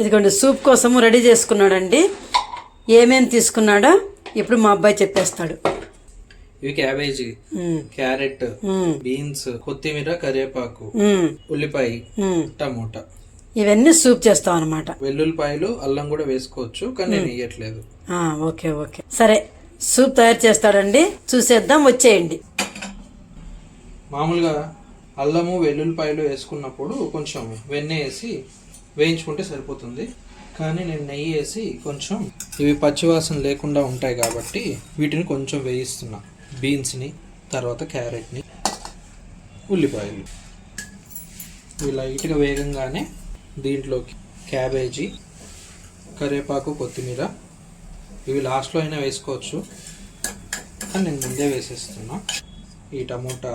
ఇదిగోండి సూప్ కోసము రెడీ చేసుకున్నాడండి. ఏమేం తీసుకున్నాడో ఇప్పుడు మా అబ్బాయి చెప్పేస్తాడు. ఇవి క్యాబేజీ క్యారెట్ బీన్స్ కొత్తిమీర కరివేపాకు ఉల్లిపాయ. టమోటా. ఇవన్నీ సూప్ చేస్తాం అనమాట వెల్లుల్లిపాయలు అల్లం కూడా వేసుకోవచ్చు కానీ నేను వేయట్లేదు ఓకే ఓకే. సరే సూప్ తయారు చేస్తాడండి. చూసేద్దాం వచ్చేయండి. మామూలుగా అల్లము వెల్లుల్లిపాయలు వేసుకున్నప్పుడు కొంచెం వెన్న వేసి వేయించుకుంటే సరిపోతుంది. కానీ నేను నెయ్యి వేసి కొంచెం ఇవి పచ్చివాసన లేకుండా ఉంటాయి కాబట్టి వీటిని కొంచెం వేయిస్తున్నా. బీన్స్ని తర్వాత క్యారెట్ని ఉల్లిపాయలు ఇవి లైట్గా వేగంగానే దీంట్లోకి క్యాబేజీ కరివేపాకు కొత్తిమీర. ఇవి లాస్ట్లో అయినా వేసుకోవచ్చు. కానీ నేను ముందే వేసేస్తున్నా. ఈ టమోటా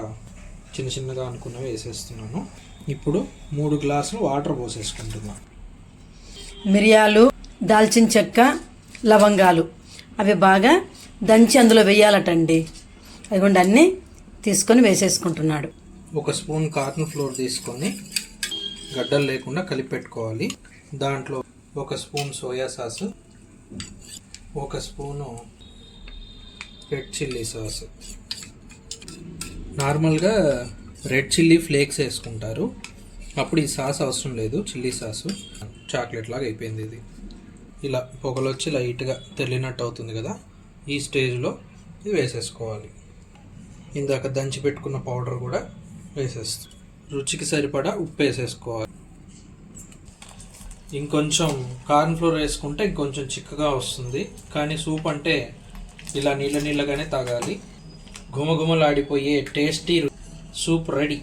చిన్న చిన్నగా అనుకున్నవి వేసేస్తున్నాను. ఇప్పుడు మూడు గ్లాసులు వాటర్ పోసేసుకుంటున్నా. మిరియాలు దాల్చిన చెక్క లవంగాలు. అవి బాగా దంచి అందులో వేయాలటండి. అదిగోండి అన్నీ తీసుకొని వేసేసుకుంటున్నాడు. ఒక స్పూన్ కార్న్ ఫ్లోర్ తీసుకొని గడ్డలు లేకుండా కలిపి పెట్టుకోవాలి దాంట్లో ఒక స్పూన్ సోయా సాస్ ఒక స్పూను రెడ్ చిల్లీ సాస్. నార్మల్గా రెడ్ చిల్లీ ఫ్లేక్స్ వేసుకుంటారు. అప్పుడు ఈ సాస్ అవసరం లేదు చిల్లీ సాసు. చాక్లెట్ లాగా అయిపోయింది ఇది. ఇలా పొగలొచ్చి లైట్గా తెల్లినట్టు అవుతుంది కదా ఈ స్టేజ్లో ఇది వేసేసుకోవాలి. ఇందాక దంచి పెట్టుకున్న పౌడర్ కూడా వేసేస్తాం రుచికి సరిపడా ఉప్పు వేసేసుకోవాలి. ఇంకొంచెం కార్న్ ఫ్లోర్ వేసుకుంటే ఇంకొంచెం చిక్కగా వస్తుంది కానీ సూప్ అంటే ఇలా నీళ్ళ నీళ్ళగానే తాగాలి. గుమగుమలాడిపోయే టేస్టీ సూప్ రెడీ.